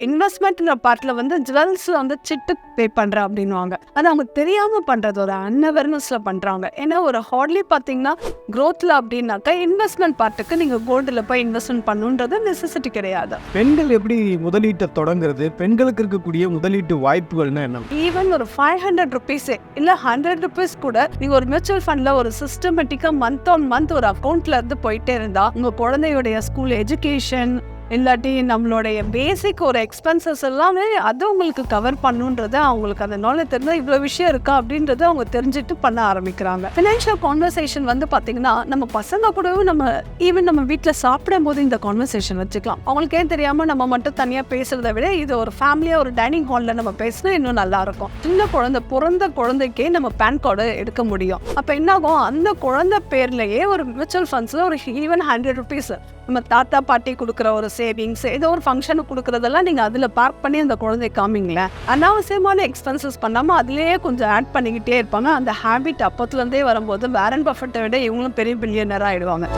இன்வெஸ்ட்மெண்ட்ன்ற பார்ட்டில் வந்து ஜுவல்ஸில் வந்து சிட்டு பே பண்ணுறேன் அப்படின்வாங்க அது அவங்க தெரியாமல் பண்ணுறது ஒரு அன்அவேர்னஸில் பண்ணுறாங்க ஏன்னா ஒரு ஹார்ட்லி பார்த்தீங்கன்னா க்ரோத்தில் அப்படின்னாக்கா இன்வெஸ்ட்மெண்ட் பார்ட்டுக்கு நீங்கள் கோல்டில் போய் இன்வெஸ்ட்மெண்ட் பண்ணுன்றது நெசசிட்டி கிடையாது. பெண்கள் எப்படி முதலீட்டை தொடங்குறது? பெண்களுக்கு இருக்கக்கூடிய முதலீட்டு வாய்ப்புகள்னா என்ன? ஈவன் ஒரு ஃபைவ் ஹண்ட்ரட் ருபீஸே இல்லை ஹண்ட்ரட் ருபீஸ் கூட நீங்கள் ஒரு மியூச்சுவல் ஃபண்டில் ஒரு சிஸ்டமேட்டிக்காக மந்த் ஆன் மந்த் ஒரு அக்கௌண்ட்ல இருந்து போயிட்டே இருந்தா உங்கள் குழந்தையுடைய ஸ்கூல் எஜுகேஷன் இல்லாட்டி நம்மளுடைய பேசிக் ஒரு எக்ஸ்பென்சஸ் எல்லாமே அது உங்களுக்கு கவர் பண்ணுன்றது அவங்களுக்கு அந்த நாலேஜ் தெரிஞ்சால் இவ்வளோ விஷயம் இருக்கா அப்படின்றத அவங்க தெரிஞ்சுட்டு பண்ண ஆரம்பிக்கிறாங்க. ஃபினான்ஷியல் கான்வர்சேஷன் வந்து பார்த்தீங்கன்னா நம்ம பசங்க கூடவும் நம்ம ஈவன் நம்ம வீட்டில் சாப்பிடும் போது இந்த கான்வர்சேஷன் வச்சுக்கலாம். அவங்களுக்கே தெரியாமல் நம்ம மட்டும் தனியாக பேசுறதை விட இது ஒரு ஃபேமிலியாக ஒரு டைனிங் ஹாலில் நம்ம பேசினா இன்னும் நல்லாயிருக்கும் சின்ன குழந்தை பிறந்த குழந்தைக்கே நம்ம பேன் கார்டு எடுக்க முடியும். அப்போ என்னாகும்? அந்த குழந்தை பேர்லேயே ஒரு மியூச்சுவல் ஃபண்ட்ஸில் ஒரு ஈவன் ஹண்ட்ரட் ருபீஸ் நம்ம தாத்தா பாட்டி கொடுக்குற ஒரு சேவிங்ஸ் ஏதோ ஒரு ஃபங்க்ஷனுக்கு கொடுக்குறதெல்லாம் நீங்கள் அதில் பார்க் பண்ணி அந்த குழந்தை காமிங்களேன் அனாவசியமான எக்ஸ்பென்சஸ் பண்ணாமல் அதுலேயே கொஞ்சம் ஆட் பண்ணிக்கிட்டே இருப்பாங்க. அந்த ஹேபிட் அப்பத்துலேருந்தே வரும்போது வேரன் பஃபட்டை விட இவங்களும் பெரிய பில்லியனராக ஆகிடுவாங்க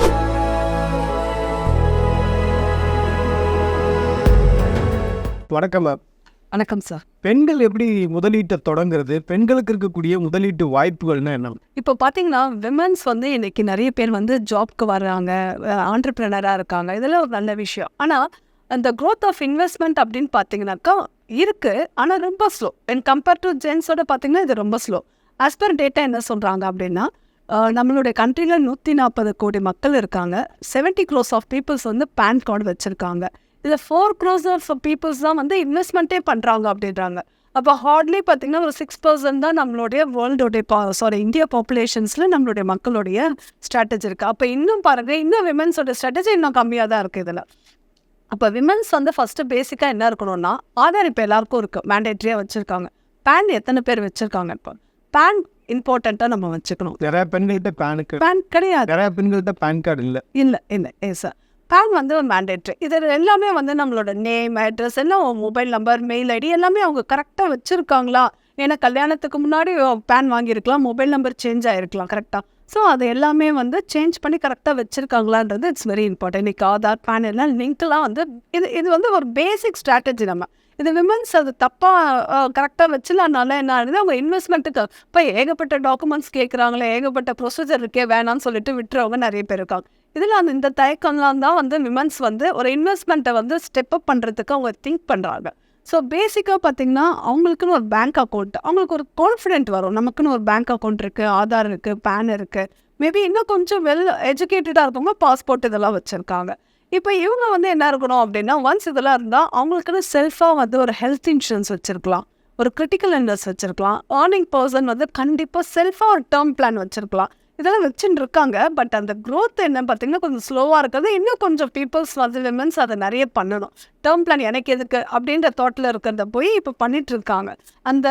வணக்கம் மேம் வணக்கம் சார் பெண்கள் எப்படி முதலீட்டை தொடங்குறது? பெண்களுக்கு இருக்கக்கூடிய முதலீட்டு வாய்ப்புகள்னா என்ன? இப்போ பார்த்தீங்கன்னா விமன்ஸ் வந்து இன்னைக்கு நிறைய பேர் வந்து ஜாப்க்கு வர்றாங்க ஆண்டர்பிரினராக இருக்காங்க. இதெல்லாம் ஒரு நல்ல விஷயம். ஆனால் அந்த growth ஆஃப் இன்வெஸ்ட்மெண்ட் அப்படின்னு பார்த்தீங்கன்னாக்கா இருக்கு. ஆனால் ரொம்ப ஸ்லோ அண்ட் கம்பேர்ட் டு ஜென்ஸோட பார்த்தீங்கன்னா இது ரொம்ப ஸ்லோ ஆஸ் பர் டேட்டா என்ன சொல்கிறாங்க அப்படின்னா நம்மளுடைய கண்ட்ரியில் நூற்றி நாற்பது கோடி மக்கள் இருக்காங்க. 70 க்ரோஸ் ஆஃப் பீப்புள்ஸ் வந்து பேன் கார்டு வச்சுருக்காங்க. இதில் ஃபோர் க்ரோஸ் ஆஃப் பீப்புள்ஸ் தான் வந்து இன்வெஸ்ட்மெண்ட்டே பண்ணுறாங்க அப்படின்றாங்க. அப்போ ஹார்ட்லி பார்த்தீங்கன்னா ஒரு சிக்ஸ் பர்சன்ட் தான் நம்மளுடைய வேர்ல்டோடைய பா சாரி இந்தியா பாப்புலேஷன்ஸில் நம்மளுடைய மக்களுடைய ஸ்ட்ராட்டஜி இருக்குது அப்போ இன்னும் பாருங்கள் இன்னும் விமன்ஸோட ஸ்ட்ராட்டஜி இன்னும் கம்மியாக தான் இருக்குது இதில். அப்போ விமன்ஸ் வந்து ஃபஸ்ட்டு பேசிக்காக என்ன இருக்கணும்னா ஆதார் இப்போ எல்லாருக்கும் இருக்குது மேண்டேட்ரியாக வச்சுருக்காங்க. பேன் எத்தனை பேர் வச்சுருக்காங்க இப்போ? பேன் இம்பார்ட்டண்ட்டாக நம்ம வச்சுக்கணும். நிறைய பெண்கள்கிட்ட பேனுக்கு பேன் கிடையாது. நிறைய பெண்கள்கிட்ட பேன் கார்டு இல்லை. இல்லை இல்லை ஏ சார் பேன் வந்து ஒரு மேண்டேட்ரி இது எல்லாமே வந்து நம்மளோட நேம் அட்ரஸ் எல்லாம் மொபைல் நம்பர் மெயில் ஐடி எல்லாமே அவங்க கரெக்டாக வச்சுருக்காங்களா? ஏன்னா கல்யாணத்துக்கு முன்னாடி பேன் வாங்கியிருக்கலாம் மொபைல் நம்பர் சேஞ்ச் ஆகிருக்கலாம் கரெக்டாக ஸோ அது எல்லாமே வந்து சேஞ்ச் பண்ணி கரெக்டாக வச்சுருக்காங்களான்றது இட்ஸ் வெரி இம்பார்ட்டன்ட் இன்றைக்கி ஆதார் பேன் எல்லாம் லிங்க்லாம் வந்து இது இது வந்து ஒரு பேசிக் ஸ்ட்ராட்டஜி நம்ம. இது விமன்ஸ் அது தப்பாக கரெக்டாக வச்சுலானால என்ன ஆகுது? அவங்க இன்வெஸ்ட்மெண்ட்டுக்கு இப்போ ஏகப்பட்ட டாக்குமெண்ட்ஸ் கேட்குறாங்களே ஏகப்பட்ட ப்ரொசீஜர் இருக்கே வேணாம்னு சொல்லிட்டு விட்டுறவங்க நிறைய பேர் இருக்காங்க. இதில் அந்த இந்த தயக்கம்லாம் தான் வந்து விமன்ஸ் வந்து ஒரு இன்வெஸ்ட்மெண்ட்டை வந்து ஸ்டெப் அப் பண்ணுறதுக்கு அவங்க திங்க் பண்ணுறாங்க ஸோ பேசிக்காக பார்த்தீங்கன்னா அவங்களுக்குன்னு ஒரு பேங்க் அக்கௌண்ட் அவங்களுக்கு ஒரு கான்ஃபிடென்ட் வரும். நமக்குன்னு ஒரு பேங்க் அக்கௌண்ட் இருக்குது ஆதார் இருக்குது பேன் இருக்குது மேபி இன்னும் கொஞ்சம் வெல் எஜுகேட்டடாக இருக்கவங்க பாஸ்போர்ட் இதெல்லாம் வச்சுருக்காங்க. இப்போ இவங்க வந்து என்ன இருக்கணும் அப்படின்னா ஒன்ஸ் இதெல்லாம் இருந்தால் அவங்களுக்குன்னு செல்ஃபாக வந்து ஒரு ஹெல்த் இன்சூரன்ஸ் வச்சுருக்கலாம். ஒரு கிரிட்டிக்கல் இல்னஸ் வச்சுருக்கலாம். ஏர்னிங் பர்சன் வந்து கண்டிப்பாக செல்ஃபாக ஒரு டேர்ம் பிளான் வச்சுருக்கலாம். இதெல்லாம் வச்சுட்டு இருக்காங்க பட் அந்த க்ரோத் என்ன பார்த்தீங்கன்னா கொஞ்சம் ஸ்லோவாக இருக்கிறது. இன்னும் கொஞ்சம் பீப்புள்ஸ் வந்து விமன்ஸ் அதை நிறைய பண்ணணும். டேர்ம் பிளான் எனக்கு எதுக்கு அப்படின்ற தாட்டில் இருக்கிறத போய் இப்போ பண்ணிகிட்ருக்காங்க இருக்காங்க அந்த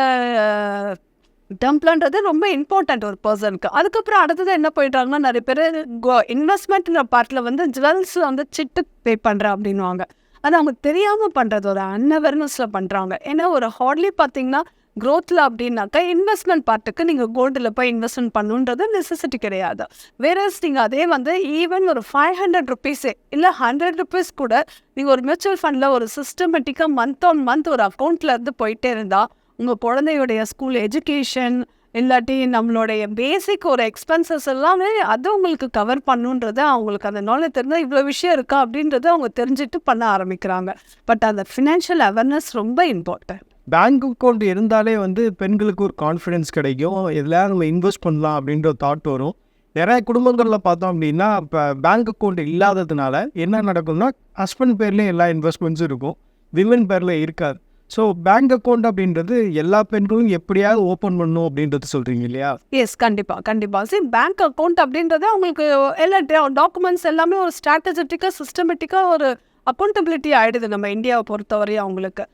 டேர்ம் ரொம்ப இம்பார்ட்டன்ட் ஒரு பர்சனுக்கு அதுக்கப்புறம் அடுத்தது என்ன போயிட்டாங்கன்னா நிறைய பேர் இன்வெஸ்ட்மெண்ட்ன்ற பார்ட்டில் வந்து ஜுவல்ஸ் வந்து சிட்டு பே பண்ணுறேன் அப்படின்வாங்க அது அவங்க தெரியாமல் பண்ணுறது ஒரு அன்அவேர்னஸில் பண்ணுறாங்க ஏன்னா ஒரு ஹார்ட்லி பார்த்தீங்கன்னா க்ரோத்தில் அப்படின்னாக்கா இன்வெஸ்ட்மெண்ட் பார்ட்டுக்கு நீங்கள் கோல்டில் போய் இன்வெஸ்ட்மெண்ட் பண்ணணுன்றது நெசசிட்டி கிடையாது. வேறஸ் நீங்கள் அதே வந்து ஈவன் ஒரு ஃபைவ் ஹண்ட்ரட் ருபீஸே இல்லை ஹண்ட்ரட் ருபீஸ் கூட நீங்கள் ஒரு மியூச்சுவல் ஃபண்டில் ஒரு சிஸ்டமேட்டிக்காக மந்த் ஆன் மந்த் ஒரு அக்கௌண்ட்டில் இருந்து போயிட்டே இருந்தால் உங்கள் குழந்தையுடைய ஸ்கூல் எஜுகேஷன் இல்லாட்டி நம்மளுடைய பேசிக் ஒரு எக்ஸ்பென்சஸ் எல்லாமே அது உங்களுக்கு கவர் பண்ணுன்றது அவங்களுக்கு அந்த நாலேஜ் தெரிஞ்சால் இவ்வளோ விஷயம் இருக்கா அப்படின்றத அவங்க தெரிஞ்சுட்டு பண்ண ஆரம்பிக்கிறாங்க. பட் அந்த ஃபினான்ஷியல் அவேர்னஸ் ரொம்ப இம்பார்ட்டன்ட் பேங்க் அக்கௌண்ட் இருந்தாலே வந்து பெண்களுக்கு ஒரு கான்ஃபிடென்ஸ் கிடைக்கும். இதில் நம்ம இன்வெஸ்ட் பண்ணலாம் அப்படின்ற தாட் வரும். நிறைய குடும்பங்களில் பார்த்தோம் அப்படின்னா இப்போ பேங்க் அக்கௌண்ட் இல்லாததுனால என்ன நடக்கும்னா ஹஸ்பண்ட் பேர்லேயும் எல்லா இன்வெஸ்ட்மெண்ட்ஸும் இருக்கும். விமன் பேரில் இருக்காது. ஸோ பேங்க் அக்கௌண்ட் அப்படின்றது எல்லா பெண்களும் எப்படியாவது ஓப்பன் பண்ணணும் அப்படின்றது சொல்கிறீங்க இல்லையா? எஸ் கண்டிப்பாக கண்டிப்பாக சரி பேங்க் அக்கௌண்ட் அப்படின்றது அவங்களுக்கு எல்லா டாக்குமெண்ட்ஸ் எல்லாமே ஒரு ஸ்ட்ராட்டஜிட்டிக்காக சிஸ்டமேட்டிக்காக ஒரு அக்கௌண்டபிலிட்டி ஆகிடுது நம்ம இந்தியாவை பொறுத்தவரையும் அவங்களுக்கு.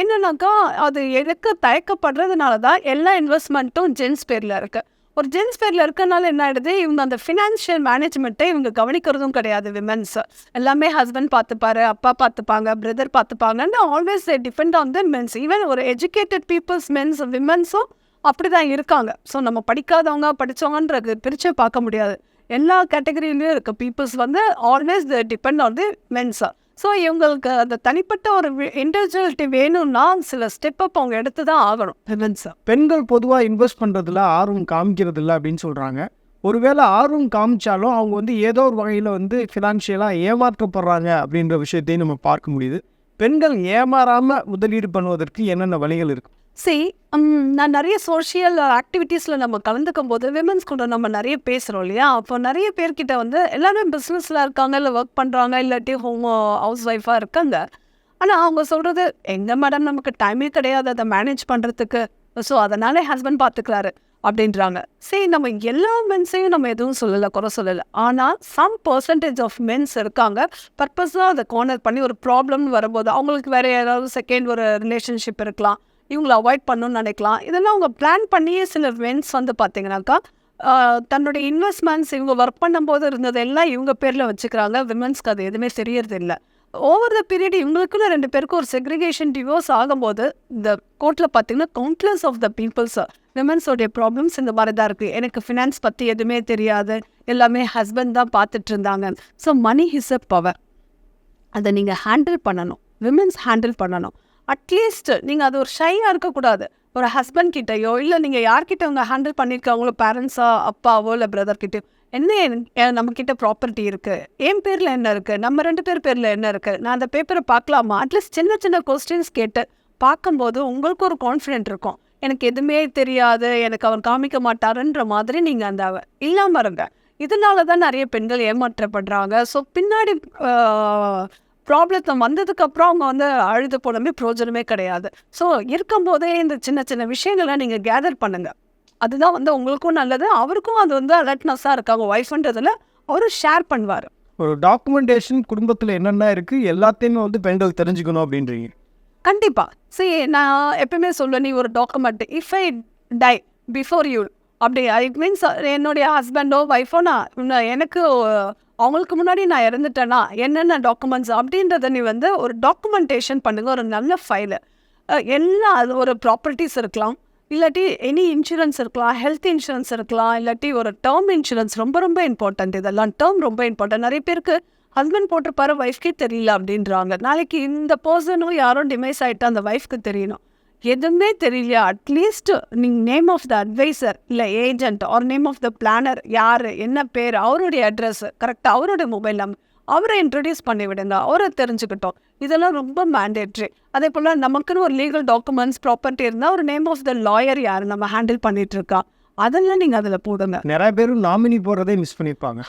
என்னன்னாக்கா அது எடுக்க தயக்கப்படுறதுனால தான் எல்லா இன்வெஸ்ட்மெண்ட்டும் ஜென்ஸ் பேரில் இருக்குது ஒரு ஜென்ஸ் பேரில் இருக்கனால என்ன ஆயிடுது? இவங்க அந்த ஃபினான்ஷியல் மேனேஜ்மெண்ட்டை இவங்க கவனிக்கிறதும் கிடையாது விமென்ஸ் எல்லாமே ஹஸ்பண்ட் பார்த்துப்பாரு அப்பா பார்த்துப்பாங்க brother பார்த்துப்பாங்கன்னு always depend on the mens even ஒரு எஜுகேட்டட் பீப்புள்ஸ் மென்ஸ் விமென்ஸும் அப்படி தான் இருக்காங்க. ஸோ நம்ம படிக்காதவங்க படித்தவங்கன்றது பிரிச்சை பார்க்க முடியாது. எல்லா கேட்டகரியிலையும் இருக்க பீப்புள்ஸ் வந்து ஆல்வேஸ் டிபெண்ட் ஆன் தி மென்ஸாக ஸோ இவங்களுக்கு அந்த தனிப்பட்ட ஒரு இண்டிவிஜுவலிட்டி வேணும்னா சில ஸ்டெப் அப் அவங்க எடுத்து தான் ஆகணும். விமன்ஸை பெண்கள் பொதுவாக இன்வெஸ்ட் பண்ணுறதுல ஆர்வம் காமிக்கிறது இல்லை அப்படின்னு சொல்கிறாங்க ஒருவேளை ஆர்வம் காமிச்சாலும் அவங்க வந்து ஏதோ ஒரு வகையில் வந்து ஃபினான்ஷியலாக ஏமாற்றப்படுறாங்க அப்படின்ற விஷயத்தையும் நம்ம பார்க்க முடியுது. பெண்கள் ஏமாறாமல் முதலீடு பண்ணுவதற்கு என்னென்ன வழிகள் இருக்குது சரி um, நான் நிறைய சோஷியல் ஆக்டிவிட்டீஸில் நம்ம கலந்துக்கும் போது விமன்ஸ் கூட நம்ம நிறைய பேசுகிறோம் இல்லையா? அப்போ நிறைய பேர்கிட்ட வந்து எல்லாருமே பிஸ்னஸில் இருக்காங்க இல்லை ஒர்க் பண்ணுறாங்க இல்லாட்டி ஹோம் ஹவுஸ் ஒய்ஃபாக இருக்காங்க. ஆனால் அவங்க சொல்கிறது எங்கே மேடம் நமக்கு டைமே கிடையாது அதை மேனேஜ் பண்ணுறதுக்கு ஸோ அதனால ஹஸ்பண்ட் பார்த்துக்கிறாரு அப்படின்றாங்க. சரி நம்ம எல்லா மென்ஸையும் நம்ம எதுவும் சொல்லலை குறை சொல்லலை. ஆனால் சம் பர்சன்டேஜ் ஆஃப் மென்ஸ் இருக்காங்க. பர்பஸாக அதை கார்னர் பண்ணி ஒரு ப்ராப்ளம்னு வரும்போது அவங்களுக்கு வேற யாராவது செகண்ட் ஒரு ரிலேஷன்ஷிப் இருக்கலாம். இவங்களை அவாய்ட் பண்ணணும்னு நினைக்கலாம். இதெல்லாம் அவங்க பிளான் பண்ணியே சில வென்ஸ் வந்து பார்த்தீங்கன்னாக்கா தன்னுடைய இன்வெஸ்ட்மெண்ட்ஸ் இவங்க ஒர்க் பண்ணும்போது இருந்ததெல்லாம் இவங்க பேரில் வச்சுக்கிறாங்க. விமன்ஸ்க்கு அது எதுவுமே தெரியறது இல்லை. ஓவர் த பீரியட் இவங்களுக்குள்ள ரெண்டு பேருக்கும் ஒரு செக்ரிகேஷன் டிவோர்ஸ் ஆகும்போது இந்த கோர்ட்டில் பார்த்தீங்கன்னா கவுண்ட்லஸ் ஆஃப் த பீப்புள்ஸ் விமன்ஸோடைய ப்ராப்ளம்ஸ் இந்த மாதிரி தான் இருக்குது எனக்கு ஃபினான்ஸ் பற்றி எதுவுமே தெரியாது. எல்லாமே ஹஸ்பண்ட் தான் பார்த்துட்டு இருந்தாங்க. So money his uh power அதை நீங்கள் ஹேண்டில் பண்ணணும். விமன்ஸ் ஹேண்டில் பண்ணணும். அட்லீஸ்ட் நீங்கள் அது ஒரு ஷையாக இருக்கக்கூடாது. ஒரு ஹஸ்பண்ட் கிட்டேயோ இல்லை நீங்கள் யார்கிட்ட அவங்க ஹேண்டில் பண்ணியிருக்காங்களோ பேரண்ட்ஸா அப்பாவோ இல்லை பிரதர்கிட்டயோ என்ன நம்மக்கிட்ட ப்ராப்பர்ட்டி இருக்குது என் பேரில் என்ன இருக்குது நம்ம ரெண்டு பேர் பேரில் என்ன இருக்குது நான் அந்த பேப்பரை பார்க்கலாமா? அட்லீஸ்ட் சின்ன சின்ன கொஸ்டின்ஸ் கேட்டு பார்க்கும்போது உங்களுக்கு ஒரு கான்ஃபிடென்ட் இருக்கும். எனக்கு எதுவுமே தெரியாது எனக்கு அவர் காமிக்க மாட்டாருன்ற மாதிரி நீங்கள் அந்த இல்லாமல் இருங்க. இதனால தான் நிறைய பெண்கள் ஏமாற்றப்படுறாங்க. ஸோ பின்னாடி ப்ராப்ளத்தை வந்ததுக்கப்புறம் அவங்க வந்து அழுது போனமே பிரோஜனமே கிடையாது. ஸோ இருக்கும்போதே இந்த சின்ன சின்ன விஷயங்களை நீங்கள் கேதர் பண்ணுங்க. அதுதான் வந்து உங்களுக்கும் நல்லது. அவருக்கும் அது வந்து அலர்ட்னஸாக இருக்காங்க. ஒய்ஃப்ன்றதுல அவரும் ஷேர் பண்ணுவார். ஒரு டாக்குமெண்டேஷன் குடும்பத்தில் என்னென்ன இருக்குது எல்லாத்தையுமே வந்து பெண்கள் தெரிஞ்சுக்கணும் அப்படின்றீங்க. கண்டிப்பா. சரி நான் எப்பவுமே சொல்லுவேன் நீ ஒரு document if I die before you அப்படி இட் மீன்ஸ் என்னுடைய ஹஸ்பண்டோ ஒய்ஃபோ நான் எனக்கு அவங்களுக்கு முன்னாடி நான் இறந்துட்டேன்னா என்னென்ன டாக்குமெண்ட்ஸ் அப்படின்றத நீ வந்து ஒரு டாக்குமெண்டேஷன் பண்ணுங்க ஒரு நல்ல ஃபைலு எல்லா அது ஒரு ப்ராப்பர்ட்டிஸ் இருக்கலாம். இல்லாட்டி எனி இன்சூரன்ஸ் இருக்கலாம் ஹெல்த் இன்சூரன்ஸ் இருக்கலாம் இல்லாட்டி ஒரு டேர்ம் இன்சூரன்ஸ் ரொம்ப ரொம்ப இம்பார்ட்டன்ட் இதெல்லாம் டேர்ம் ரொம்ப இம்பார்ட்டன்ட் நிறைய பேருக்கு ஹஸ்பண்ட் போட்டிருப்பாரு ஒய்ஃப்கே தெரியல அப்படின்றாங்க. நாளைக்கு இந்த பர்சனும் யாரும் டிமைஸ் ஆகிட்டு அந்த ஒய்ஃப்க்கு தெரியணும். எதுவுமே தெரியலையா? அட்லீஸ்ட் நீங்கள் நேம் ஆஃப் த அட்வைசர் இல்லை agent or name of the planner யார் என்ன பேர் அவருடைய அட்ரஸ் கரெக்டாக அவருடைய மொபைல் நம்பர் அவரை இன்ட்ரடியூஸ் பண்ணி விடுங்க. அவரை தெரிஞ்சுக்கிட்டோம். இதெல்லாம் ரொம்ப மேண்டேட்ரி அதே போல் நமக்குன்னு ஒரு லீகல் டாக்குமெண்ட்ஸ் ப்ராப்பர்ட்டி இருந்தால் ஒரு நேம் ஆஃப் த லாயர் யார் நம்ம ஹேண்டில் பண்ணிகிட்ருக்கா இருக்கா? அதெல்லாம் நீங்கள் அதில் போடுங்க. நிறைய பேர் நாமினி போடுறதே மிஸ் பண்ணியிருப்பாங்க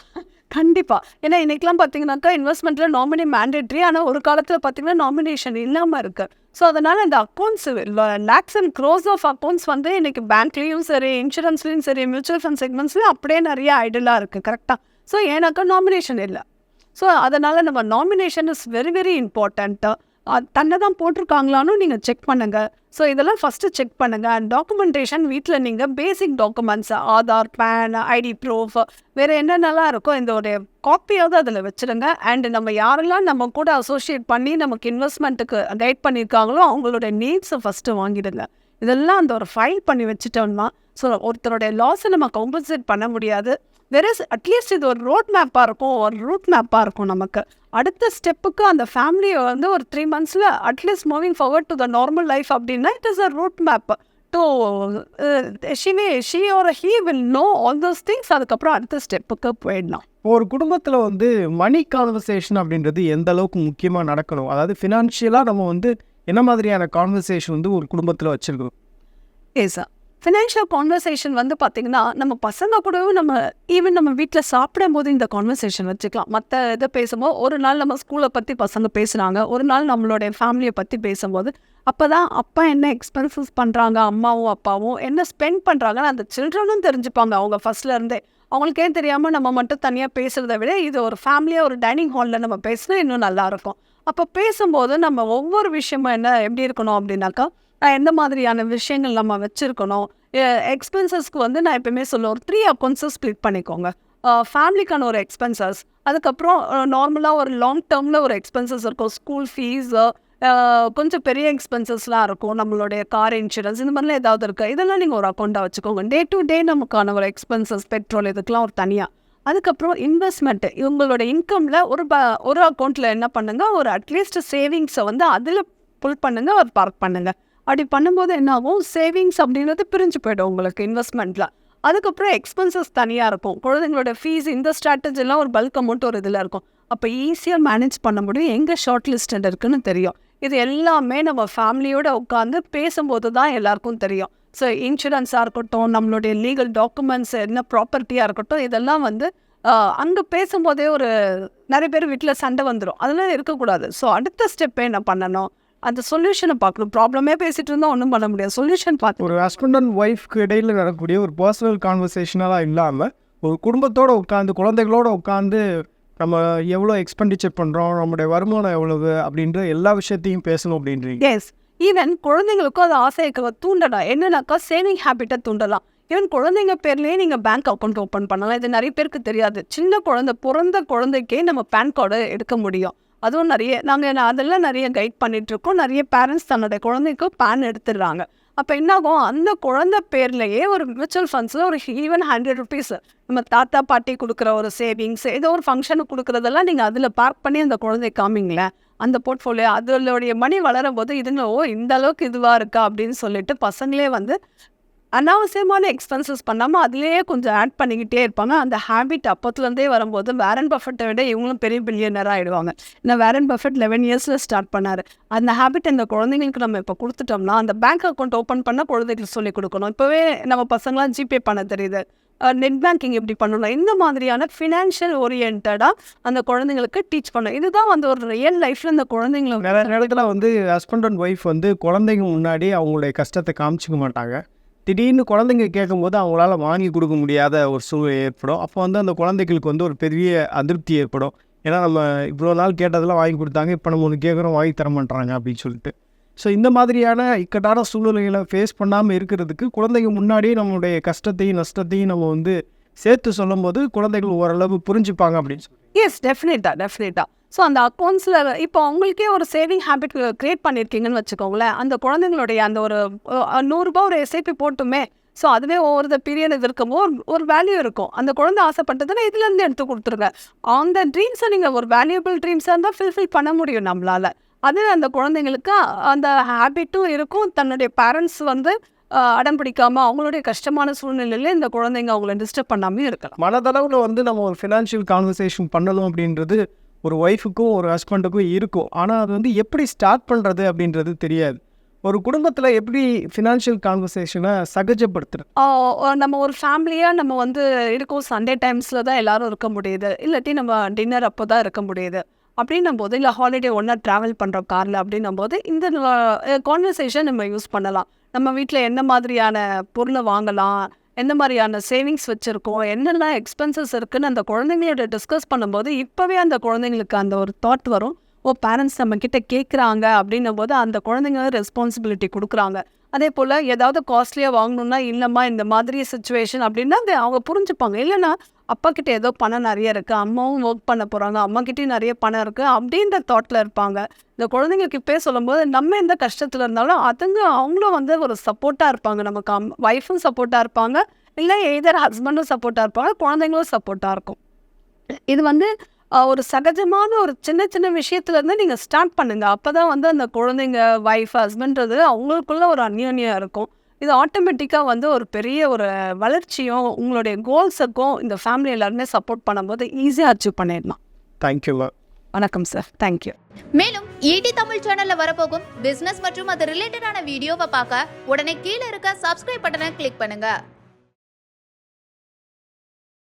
கண்டிப்பா. ஏன்னா இன்றைக்கெலாம் பார்த்தீங்கன்னாக்கா இன்வெஸ்ட்மெண்ட்ல நாமினி மேண்டேட்ரி ஆனால் ஒரு காலத்தில் பார்த்தீங்கன்னா நாமினேஷன் இல்லாமல் இருக்கு. ஸோ அதனால இந்த accounts lakhs and crores of accounts வந்து இன்னைக்கு பேங்க்லேயும் சரி இன்சூரன்ஸ்லையும் சரி மியூச்சுவல் ஃபண்ட் செக்மெண்ட்ஸ்லையும் அப்படியே நிறைய ஐடலாக இருக்குது கரெக்டாக ஸோ ஏன்னாக்கா நாமினேஷன் இல்லை. ஸோ அதனால் நம்ம nomination is very very important தன்னை தான் போட்டிருக்காங்களான்னு நீங்கள் செக் பண்ணுங்கள் ஸோ இதெல்லாம் ஃபஸ்ட்டு செக் பண்ணுங்க. அண்ட் டாக்குமெண்டேஷன் வீட்டில் நீங்கள் basic documents Aadhaar PAN ID proof வேறு என்னென்னலாம் இருக்கோ இந்த ஒரு காப்பியாவது அதில் வச்சுருங்க. அண்ட் நம்ம யாரெல்லாம் நம்ம கூட அசோசியேட் பண்ணி நமக்கு இன்வெஸ்ட்மெண்ட்டுக்கு கைட் பண்ணியிருக்காங்களோ அவங்களோட நீட்ஸை ஃபஸ்ட்டு வாங்கிடுங்க. இதெல்லாம் அந்த ஒரு ஃபைல் பண்ணி வச்சுட்டோம்னா ஸோ ஒருத்தருடைய லாஸை நம்ம கம்பன்சேட் பண்ண முடியாது. வேற அட்லீஸ்ட் இது ஒரு ரோட் மேப்பாக இருக்கும் ஒரு ரூட் மேப்பாக இருக்கும் நமக்கு. அடுத்த ஸ்டெப்புக்கு அந்த ஃபேமிலியை வந்து ஒரு three மந்த்ஸில் at least moving forward to the normal life அப்படின்னா it is a route map to ஷிவே she ஒரு he will know all those things அதுக்கப்புறம் அடுத்த ஸ்டெப்புக்கு போயிடலாம். ஒரு குடும்பத்தில் வந்து மணி கான்வர்சேஷன் அப்படின்றது எந்த அளவுக்கு முக்கியமாக நடக்கணும்? அதாவது ஃபினான்ஷியலாக நம்ம வந்து என்ன மாதிரியான கான்வர்சேஷன் வந்து ஒரு குடும்பத்தில் வச்சுருக்கோம் ஏசா ஃபினான்ஷியல் கான்வர்சேஷன் வந்து பார்த்திங்கன்னா நம்ம பசங்க கூடவும் நம்ம ஈவன் நம்ம வீட்டில் சாப்பிடும் போது இந்த கான்வர்சேஷன் வச்சுக்கலாம். மற்ற இதை பேசும்போது ஒரு நாள் நம்ம ஸ்கூலை பற்றி பசங்க பேசுகிறாங்க ஒரு நாள் நம்மளுடைய ஃபேமிலியை பற்றி பேசும்போது அப்போ தான் அப்பா என்ன எக்ஸ்பென்சஸ் பண்ணுறாங்க அம்மாவும் அப்பாவும் என்ன ஸ்பெண்ட் பண்ணுறாங்கன்னு அந்த சில்ட்ரனும் தெரிஞ்சுப்பாங்க. அவங்க ஃபர்ஸ்ட்ல இருந்தே. அவங்களுக்கே தெரியாமல் நம்ம மட்டும் தனியாக பேசுகிறத விட இது ஒரு ஃபேமிலியாக ஒரு டைனிங் ஹாலில் நம்ம பேசினா இன்னும் நல்லாயிருக்கும் அப்போ பேசும்போது நம்ம ஒவ்வொரு விஷயமும் என்ன எப்படி இருக்கணும் அப்படின்னாக்கா நான் எந்த மாதிரியான விஷயங்கள் நம்ம வச்சுருக்கணும்? எக்ஸ்பென்சஸ்க்கு வந்து நான் எப்பயுமே சொல்லுவேன் ஒரு த்ரீ அக்கௌண்ட்ஸை ஸ்ப்ளிட் பண்ணிக்கோங்க. ஃபேமிலிக்கான ஒரு எக்ஸ்பென்சஸ் அதுக்கப்புறம் நார்மலாக ஒரு லாங் டேர்மில் ஒரு எக்ஸ்பென்சஸ் இருக்கும். ஸ்கூல் ஃபீஸு கொஞ்சம் பெரிய எக்ஸ்பென்சஸ்லாம் இருக்கும். நம்மளுடைய கார் இன்சூரன்ஸ் இந்த மாதிரிலாம் ஏதாவது இருக்குது இதெல்லாம் நீங்கள் ஒரு அக்கௌண்ட்டாக வச்சுக்கோங்க. டே டு டே நமக்கான ஒரு எக்ஸ்பென்சஸ் பெட்ரோல் இதுக்கெலாம் ஒரு தனியாக அதுக்கப்புறம் இன்வெஸ்ட்மெண்ட்டு இவங்களோட இன்கமில் ஒரு ப ஒரு அக்கௌண்ட்டில் என்ன பண்ணுங்க? ஒரு அட்லீஸ்ட் சேவிங்ஸை வந்து அதில் புல் பண்ணுங்கள் ஒரு பார்க் பண்ணுங்கள் அப்படி பண்ணும்போது என்ன ஆகும் சேவிங்ஸ் அப்படின்றது பிரிஞ்சு போயிடும் உங்களுக்கு இன்வெஸ்ட்மெண்ட்டில் அதுக்கப்புறம் எக்ஸ்பென்சஸ் தனியாக இருக்கும். குழந்தைங்களோட ஃபீஸ் இந்த ஸ்ட்ராட்டஜிலாம் ஒரு பல்க் அமௌண்ட் ஒரு இதில் இருக்கும். அப்போ ஈஸியாக மேனேஜ் பண்ண முடியும். எங்கே ஷார்ட் லிஸ்டட் இருக்குன்னு தெரியும். இது எல்லாமே நம்ம ஃபேமிலியோடு உட்காந்து பேசும்போது தான் எல்லாருக்கும் தெரியும். ஸோ இன்சூரன்ஸாக இருக்கட்டும் நம்மளுடைய லீகல் டாக்குமெண்ட்ஸ் என்ன ப்ராப்பர்ட்டியாக இருக்கட்டும் இதெல்லாம் வந்து அங்கே பேசும்போதே ஒரு நிறைய பேர் வீட்டில் சண்டை வந்துடும் அதெல்லாம் இருக்கக்கூடாது. ஸோ அடுத்த ஸ்டெப் என்ன பண்ணணும்? அந்த சொல்யூஷனை பார்க்கணும். ப்ராப்ளமே பேசிட்டு இருந்தால் ஒன்றும் பண்ண முடியாது. சொல்யூஷன் பார்த்து ஒரு ஹஸ்பண்ட் அண்ட் ஒய்ஃப்க்கு இடையில் நடக்கக்கூடிய ஒரு பர்சனல் கான்வர்சேஷனலாக இல்லாமல் ஒரு குடும்பத்தோடு உட்காந்து குழந்தைகளோட உட்காந்து நம்ம எவ்வளோ எக்ஸ்பெண்டிச்சர் பண்ணுறோம் நம்மளுடைய வருமானம் எவ்வளவு அப்படின்ற எல்லா விஷயத்தையும் பேசணும் அப்படின்றீங்க. எஸ் ஈவன் குழந்தைங்களுக்கும் அது ஆசையை தூண்டலாம் என்னன்னாக்கா சேவிங் ஹேபிட்டை தூண்டலாம். ஈவன் குழந்தைங்க பேர்லேயே நீங்கள் பேங்க் அக்கௌண்ட் ஓப்பன் பண்ணலாம். இது நிறைய பேருக்கு தெரியாது. சின்ன குழந்தை பிறந்த குழந்தைக்கே நம்ம பேன் கார்டு எடுக்க முடியும். அதுவும் நிறைய நாங்கள் அதெல்லாம் நிறைய கைட் பண்ணிகிட்ருக்கோம் நிறைய பேரண்ட்ஸ் தன்னுடைய குழந்தைக்கு பேன் எடுத்துடுறாங்க. அப்போ என்னாகும் அந்த குழந்தை பேர்லேயே ஒரு மியூச்சுவல் ஃபண்ட்ஸில் ஒரு ஈவன் ஹண்ட்ரட் ருபீஸ் நம்ம தாத்தா பாட்டி கொடுக்குற ஒரு சேவிங்ஸ் ஏதோ ஒரு ஃபங்க்ஷனுக்கு கொடுக்குறதெல்லாம் நீங்கள் அதில் பார்க் பண்ணி அந்த குழந்தை காமிங்களேன் அந்த போர்ட்ஃபோலியோ அதோடைய மணி வளரும் போது இதுங்க ஓ இந்த அளவுக்கு இதுவாக இருக்கா? அப்படின்னு சொல்லிட்டு பசங்களே வந்து அனாவசியமான எக்ஸ்பென்சஸ் பண்ணாமல் அதுலேயே கொஞ்சம் ஆட் பண்ணிக்கிட்டே இருப்பாங்க. அந்த ஹேபிட் அப்போத்துலேருந்தே வரும்போது வேரன் பஃபெட்டை விட இவங்களும் பெரிய பில்லியனராக ஆகிடுவாங்க ஏன்னா வேரன் பஃபெட் லெவன் இயர்ஸில் ஸ்டார்ட் பண்ணார். அந்த ஹேபிட் இந்த குழந்தைங்களுக்கு நம்ம இப்போ கொடுத்துட்டோம்னா அந்த பேங்க் அக்கௌண்ட் ஓப்பன் பண்ண குழந்தைகளுக்கு சொல்லிக் கொடுக்கணும். இப்போவே நம்ம பசங்களாம் ஜிபே பண்ண தெரியுது. நெட் பேங்கிங் எப்படி பண்ணணும்? இந்த மாதிரியான ஃபினான்ஷியல் ஓரியன்டாக அந்த குழந்தைங்களுக்கு டீச் பண்ணணும். இதுதான் வந்து ஒரு ரியல் லைஃப்பில் இந்த குழந்தைங்களை நிறைய நேரத்தில் வந்து ஹஸ்பண்ட் அண்ட் ஒய்ஃப் வந்து குழந்தைங்க முன்னாடி அவங்களுடைய கஷ்டத்தை காமிச்சிக்க மாட்டாங்க. திடீர்னு குழந்தைங்க கேட்கும்போது அவங்களால வாங்கி கொடுக்க முடியாத ஒரு சூழ்நிலை ஏற்படும். அப்போ வந்து அந்த குழந்தைகளுக்கு வந்து ஒரு பெரிய அதிருப்தி ஏற்படும். ஏன்னா நம்ம இவ்வளோ நாள் கேட்டதெல்லாம் வாங்கி கொடுத்தாங்க இப்போ நம்ம ஒன்று கேட்குறோம் வாங்கி தர மாட்டாங்க அப்படின்னு சொல்லிட்டு. ஸோ இந்த மாதிரியான இக்கட்டான சூழ்நிலைகளை ஃபேஸ் பண்ணாமல் இருக்கிறதுக்கு குழந்தைங்க முன்னாடியே நம்மளுடைய கஷ்டத்தையும் நஷ்டத்தையும் நம்ம வந்து சேர்த்து சொல்லும்போது குழந்தைகள் ஓரளவு புரிஞ்சுப்பாங்க அப்படின்னு சொல்லி. எஸ் டெஃபினட்டாக டெஃபினட்டாக ஸோ அந்த அக்கௌண்ட்ஸில் இப்போ அவங்களுக்கே ஒரு சேவிங் ஹேபிட் க்ரியேட் பண்ணியிருக்கீங்கன்னு வச்சுக்கோங்களேன். அந்த குழந்தைங்களுடைய அந்த ஒரு நூறுரூபா ஒரு எஸ்ஐபி போட்டுமே. ஸோ அதுவே ஒவ்வொரு பீரியட் இது இருக்கும்போது ஒரு வேல்யூ இருக்கும். அந்த குழந்தை ஆசைப்பட்டதுன்னா இதுலேருந்து எடுத்து கொடுத்துருங்க. அந்த ட்ரீம்ஸை நீங்கள் ஒரு வேல்யூபிள் ட்ரீம்ஸாக இருந்தால் ஃபில்ஃபில் பண்ண முடியும் நம்மளால். அது அந்த குழந்தைங்களுக்கு அந்த ஹேபிட்டும் இருக்கும். தன்னுடைய பேரண்ட்ஸ் வந்து அடம் பிடிக்காம அவங்களுடைய கஷ்டமான சூழ்நிலையில இந்த குழந்தைங்க அவங்கள டிஸ்டர்ப் பண்ணாமே இருக்கலாம். மனதளவில் வந்து நம்ம ஒரு ஃபினான்ஷியல் கான்வர்சேஷன் பண்ணணும் அப்படின்றது ஒரு ஒய்ஃபுக்கும் ஒரு ஹஸ்பண்டுக்கும் இருக்கும். ஆனால் அது வந்து எப்படி ஸ்டார்ட் பண்ணுறது அப்படின்றது தெரியாது. ஒரு குடும்பத்தில் எப்படி ஃபினான்ஷியல் கான்வர்சேஷனை சகஜப்படுத்துறது? நம்ம ஒரு ஃபேமிலியாக நம்ம வந்து இருக்கோம் சண்டே டைம்ஸில் தான் எல்லாரும் இருக்க முடியுது. இல்லாட்டி நம்ம டின்னர் அப்போ தான் இருக்க முடியுது. அப்படின்னும் போது இல்லை ஹாலிடே ஒன்றா ட்ராவல் பண்ணுறோம் காரில் அப்படின்னும் போது இந்த கான்வர்சேஷன் நம்ம யூஸ் பண்ணலாம். நம்ம வீட்டில் என்ன மாதிரியான பொருளை வாங்கலாம் எந்த மாதிரியான சேவிங்ஸ் வச்சுருக்கோம் என்னெல்லாம் எக்ஸ்பென்சஸ் இருக்குதுன்னு அந்த குழந்தைங்களோட டிஸ்கஸ் பண்ணும்போது இப்போவே அந்த குழந்தைங்களுக்கு அந்த ஒரு தாட் வரும். ஓ பேரண்ட்ஸ் நம்ம கேட்குறாங்க அப்படின்னும் போது அந்த குழந்தைங்க ரெஸ்பான்சிபிலிட்டி கொடுக்குறாங்க. அதே போல் ஏதாவது காஸ்ட்லியாக வாங்கணுன்னா இல்லைம்மா இந்த மாதிரி சுச்சுவேஷன் அப்படின்னா அது அவங்க புரிஞ்சுப்பாங்க. இல்லைன்னா அப்பா கிட்ட ஏதோ பணம் நிறைய இருக்குது அம்மாவும் ஒர்க் பண்ண போகிறாங்க அம்மா கிட்டேயும் நிறைய பணம் இருக்குது அப்படின்ற தாட்டில் இருப்பாங்க. இந்த குழந்தைங்களுக்கு இப்போ சொல்லும்போது நம்ம எந்த கஷ்டத்தில் இருந்தாலும் அதுங்க அவங்களும் வந்து ஒரு சப்போர்ட்டாக இருப்பாங்க. நமக்கு அம் ஒய்ஃபும் சப்போர்ட்டாக இருப்பாங்க. இல்லை எய்தர் ஹஸ்பண்டும் சப்போர்ட்டாக இருப்பாங்க குழந்தைங்களும் சப்போர்ட்டாக இருக்கும். இது வந்து ஒரு சகஜமான ஒரு சின்ன சின்ன விஷயத்துல இருந்து நீங்க ஸ்டார்ட் பண்ணுங்க. அப்பதான் வந்து அந்த குழந்தைங்க ஒய்ஃப் ஹஸ்பண்ட்றது அவங்களுக்குள்ள ஒரு அந்யோன்யம் இருக்கும். இது ஆட்டோமேட்டிக்காக வந்து ஒரு பெரிய ஒரு வளர்ச்சியும் உங்களுடைய கோல்ஸுக்கும் இந்த ஃபேமிலி எல்லாருமே சப்போர்ட் பண்ணும்போது ஈஸியாக அச்சீவ் பண்ணிடலாம். தேங்க்யூ வணக்கம் சார் தேங்க்யூ மேலும் ஈடி தமிழ் சேனல்ல வரப்போகும் பிசினஸ் மற்றும் அது ரிலேட்டடான வீடியோவை பார்க்க உடனே கீழே இருக்க சப்ஸ்கிரைப் பட்டனை கிளிக் பண்ணுங்க.